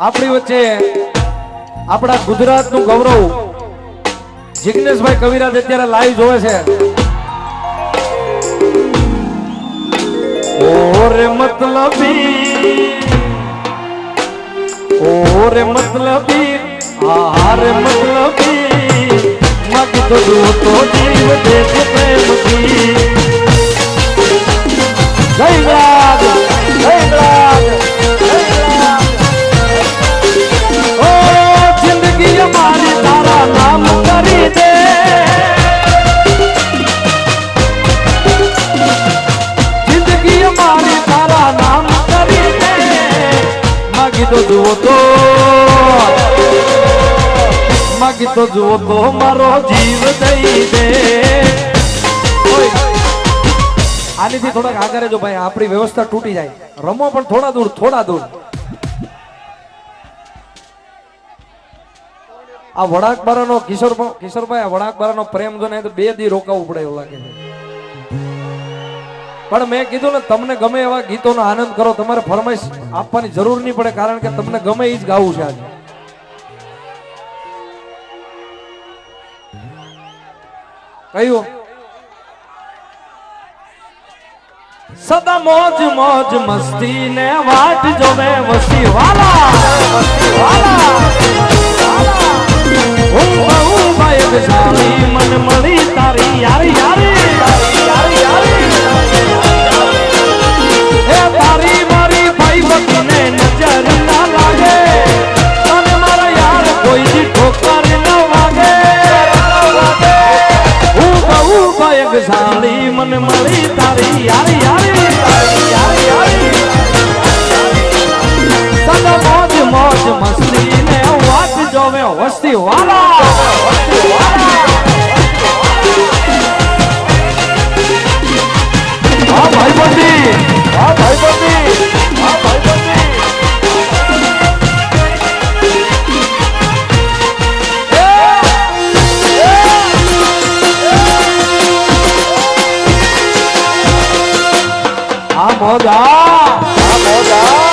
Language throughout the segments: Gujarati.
આપણી વચ્ચે આપણા ગુજરાતનું ગૌરવ જિગ્નેશભાઈ કવિરાજ અત્યારે લાઈવ જોવે છે. ઓરે મતલબી ઓરે મતલબી આરે મતલબી મગ તો જુઓ તો જીવ દે છે પ્રેમથી. જય રાજ જય રાજ તો જુઓ તો મારો જીવ દઈ દે. આનીથી થોડાક આગળ જો ભાઈ, આપણી વ્યવસ્થા તૂટી જાય. રમો પણ થોડા દૂર થોડા દૂર. આ વડાકબારાનો કિશોર કિશોરભાઈ, આ વડાકબારાનો પ્રેમ જો ને તો બે દી રોકાવું પડે એવું લાગે છે. પણ મેં કીધું ને, તમને ગમે એવા ગીતોનો આનંદ કરો, તમારે ફરમાઈશ આપવાની જરૂર નહીં પડે, કારણ કે તમને ગમે એ જ ગાવું છે આજે. કયું? સદા મોજ મોજ મસ્તી ને વાટ જોવે વસી વાલા વસી વાલા. ઊંઘ બહુ ભાઈ સારી મન મળી, તારી યારી યારી. યારી યારી એ તારી મારી ભાઈ બકને નજર ના લાગે. તને મારા યાર કોઈ દી સાળી મન મળી તારી યારી આ મોજા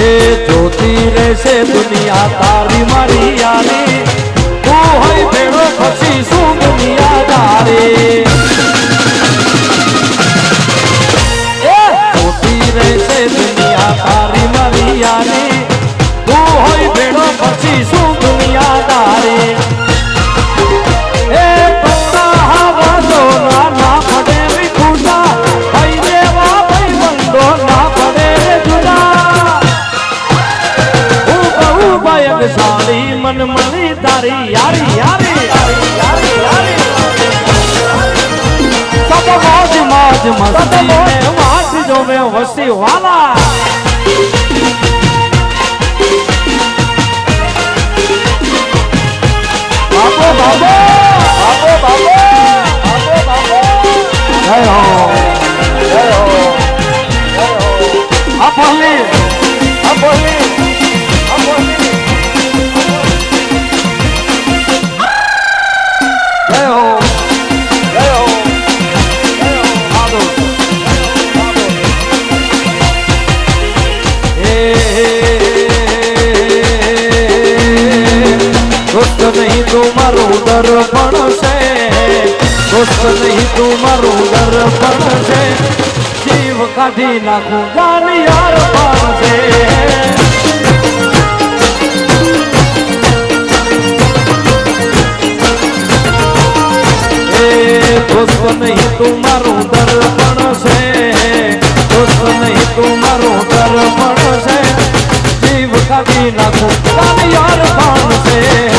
એ જોતી રહેશે દુનિયા તારી મારી યારી તું હોય ભેળો પછી શું દુનિયા જારી એ જોતી રહેશે દુનિયા તારી મારી યારી તું હોય ભેળો પછી શું મન મળી તારી યારી યારી મોજ મોજ મસ્તી ને વાટ જોવે વસી વાલા દર્પણ છે દોસ્ત નહીં તું મારું દર્પણ છે જીવ કાઢી નાખું, જાન યાર પણ છે દોસ્ત નહીં તું મારું દર્પણ છે દોસ્ત નહીં તું મારું દર્પણ છે જીવ કાઢી નાખું યાર પણ છે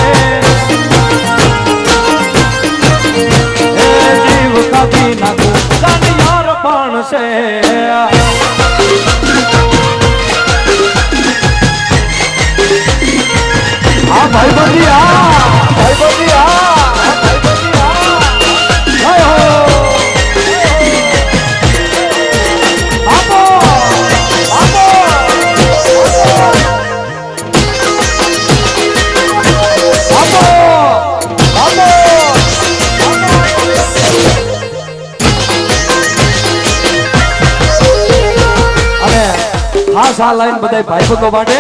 કાઢી નાખું જાન પણ છે. આ ભાઈ બંધી આ ખાસ લઈને બધા ભાઈબંધો માટે.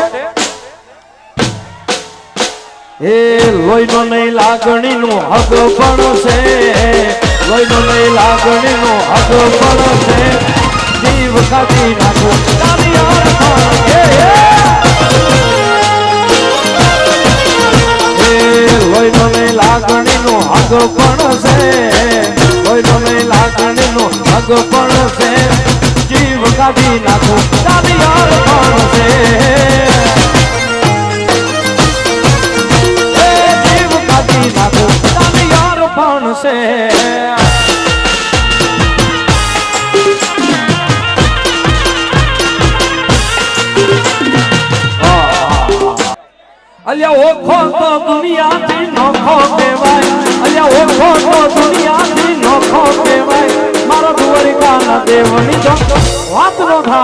એ લોહીનો નહીં લાગણીનું હક પણ છે લોહીનો નહીં લાગણીનું હક પણ છે જીવ કાઢી નાખો. લોહીનો નહીં લાગણીનું હક પણ છે લોહીનો નહીં લાગણીનું હક પણ છે કાઢી નાખો તારી અર્પણ છે જીવ કાઢી નાખો અર્પણ છે અલ્યા ઓખો તો દુનિયાથી નોખો કહેવાય અલ્યા ઓખો તો દુનિયાથી નોખો કહેવાય મારા દ્વારિકાના દેવની જો অপরাধা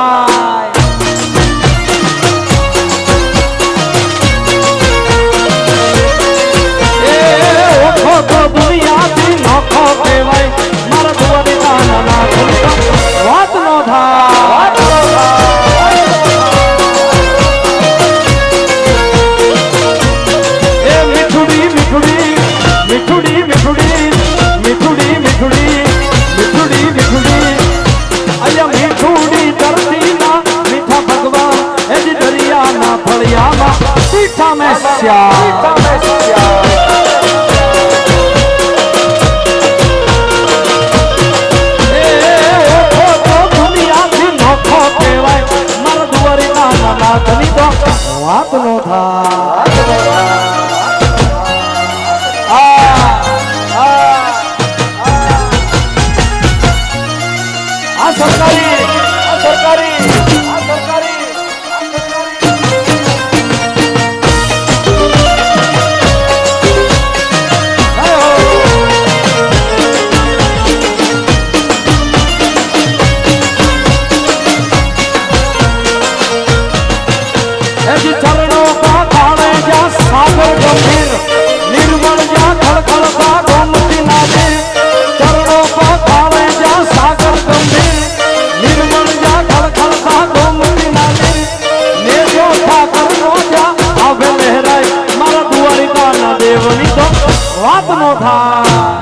વાત નો થાય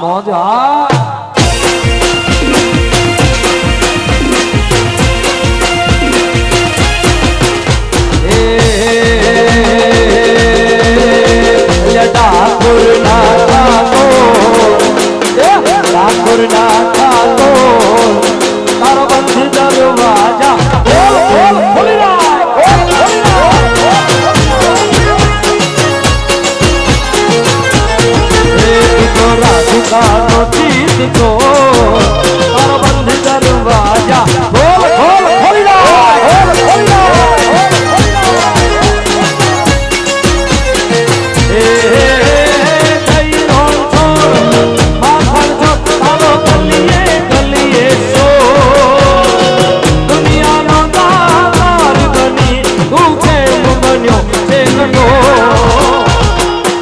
મોજ હા ठाकुर ना ठाकुर ठाकुर ना દીધો બંધ કરવા જા બોલ બોલ ખોલી બોલ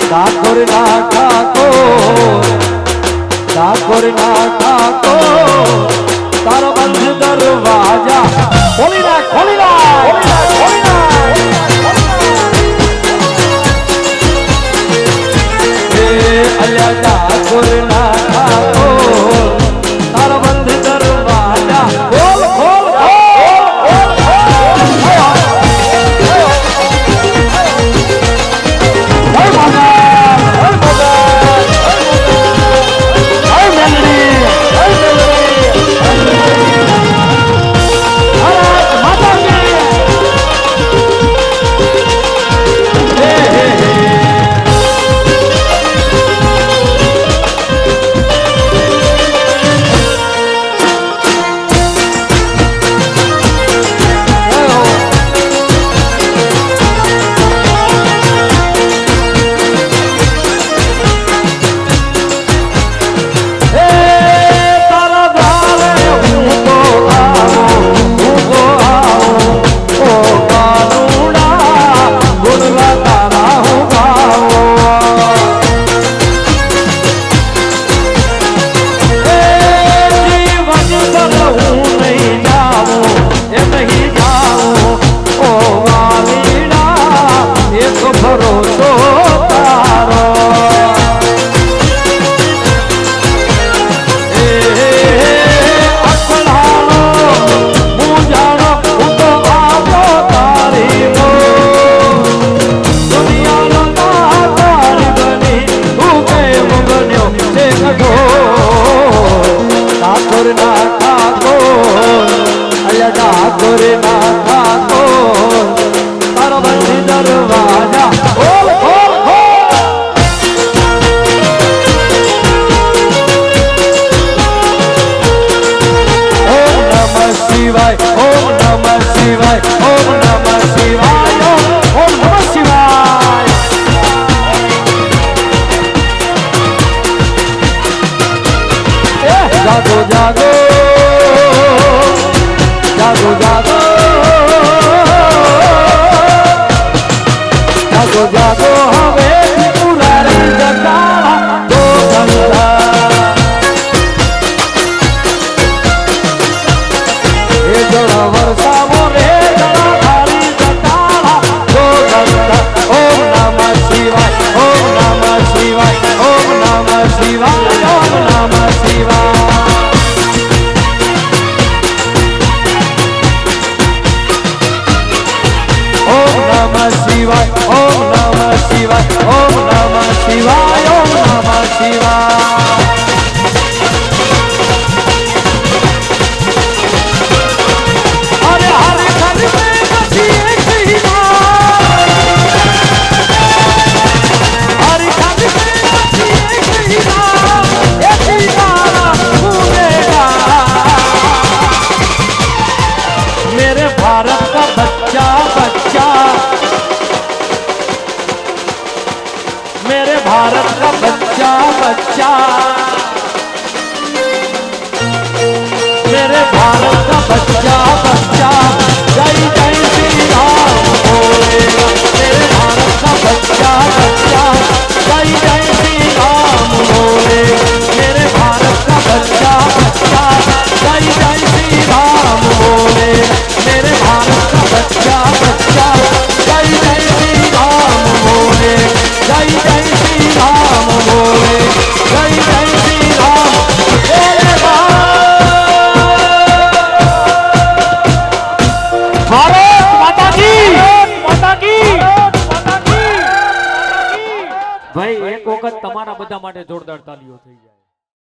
ઠાકોર ના ઠાકોર ઠાકોર ના ઠાકોર તારો બંધ દરવાજા ખોલી ના ખોલી ના